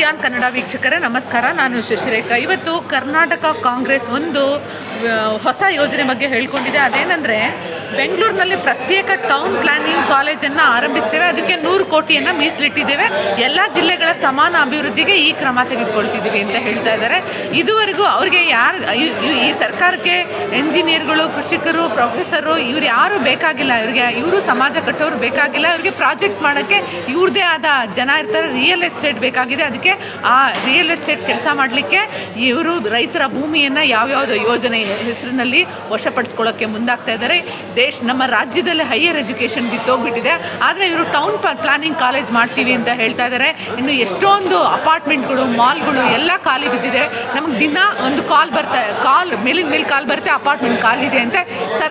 ಯಾನ್ ಕನ್ನಡ ವೀಕ್ಷಕರೇ, ನಮಸ್ಕಾರ. ನಾನು ಶಶಿರೇಖಾ. ಇವತ್ತು ಕರ್ನಾಟಕ ಕಾಂಗ್ರೆಸ್ ಒಂದು ಹೊಸ ಯೋಜನೆ ಬಗ್ಗೆ ಹೇಳ್ಕೊಂಡಿದೆ ಅದೇನೆಂದರೆ ಬೆಂಗಳೂರಿನಲ್ಲಿ ಪ್ರತ್ಯೇಕ ಟೌನ್ ಪ್ಲಾನಿಂಗ್ ಕಾಲೇಜನ್ನು ಆರಂಭಿಸ್ತೇವೆ. ಅದಕ್ಕೆ ನೂರು ಕೋಟಿಯನ್ನು ಮೀಸಲಿಟ್ಟಿದ್ದೇವೆ. ಎಲ್ಲ ಜಿಲ್ಲೆಗಳ ಸಮಾನ ಅಭಿವೃದ್ಧಿಗೆ ಈ ಕ್ರಮ ತೆಗೆದುಕೊಳ್ತಿದ್ದೀವಿ ಅಂತ ಹೇಳ್ತಾ ಇದ್ದಾರೆ. ಇದುವರೆಗೂ ಅವ್ರಿಗೆ ಯಾರು, ಈ- ಸರ್ಕಾರಕ್ಕೆ ಎಂಜಿನಿಯರ್ಗಳು ಕೃಷಿಕರು ಪ್ರೊಫೆಸರು ಇವ್ರು ಯಾರು ಬೇಕಾಗಿಲ್ಲ. ಇವರಿಗೆ, ಇವರು ಸಮಾಜ ಕಟ್ಟೋರು ಬೇಕಾಗಿಲ್ಲ. ಇವರಿಗೆ ಪ್ರಾಜೆಕ್ಟ್ ಮಾಡೋಕ್ಕೆ ಇವ್ರದೇ ಆದ ಜನ ಇರ್ತಾರೆ. ರಿಯಲ್ ಎಸ್ಟೇಟ್ ಬೇಕಾಗಿದೆ. ಅದಕ್ಕೆ ಆ ರಿಯಲ್ ಎಸ್ಟೇಟ್ ಕೆಲಸ ಮಾಡಲಿಕ್ಕೆ ಇವರು ರೈತರ ಭೂಮಿಯನ್ನು ಯಾವ್ಯಾವುದೋ ಯೋಜನೆ ಹೆಸರಿನಲ್ಲಿ ವಶಪಡಿಸ್ಕೊಳ್ಳೋಕ್ಕೆ ಮುಂದಾಗ್ತಾ ಇದ್ದಾರೆ. ದೇಶ ನಮ್ಮ ರಾಜ್ಯದಲ್ಲೇ ಹೈಯರ್ ಎಜುಕೇಷನ್ ಬಿತ್ತೋಗ್ಬಿಟ್ಟಿದೆ. ಆದರೆ ಇವರು ಟೌನ್ ಪ್ಲಾನಿಂಗ್ ಕಾಲೇಜ್ ಮಾಡ್ತೀವಿ ಅಂತ ಹೇಳ್ತಾ ಇದ್ದಾರೆ ಇನ್ನು ಎಷ್ಟೊಂದು ಅಪಾರ್ಟ್ಮೆಂಟ್ಗಳು ಮಾಲ್ಗಳು ಎಲ್ಲ ಖಾಲಿ ಬಿದ್ದಿದೆ. ನಮಗೆ ದಿನ ಒಂದು ಕಾಲ್ ಬರ್ತಾ ಕಾಲ್ ಮೇಲಿನ ಮೇಲೆ ಕಾಲ್ ಬರುತ್ತೆ ಅಪಾರ್ಟ್ಮೆಂಟ್ ಖಾಲಿ ಇದೆ ಅಂತ. ಸರ್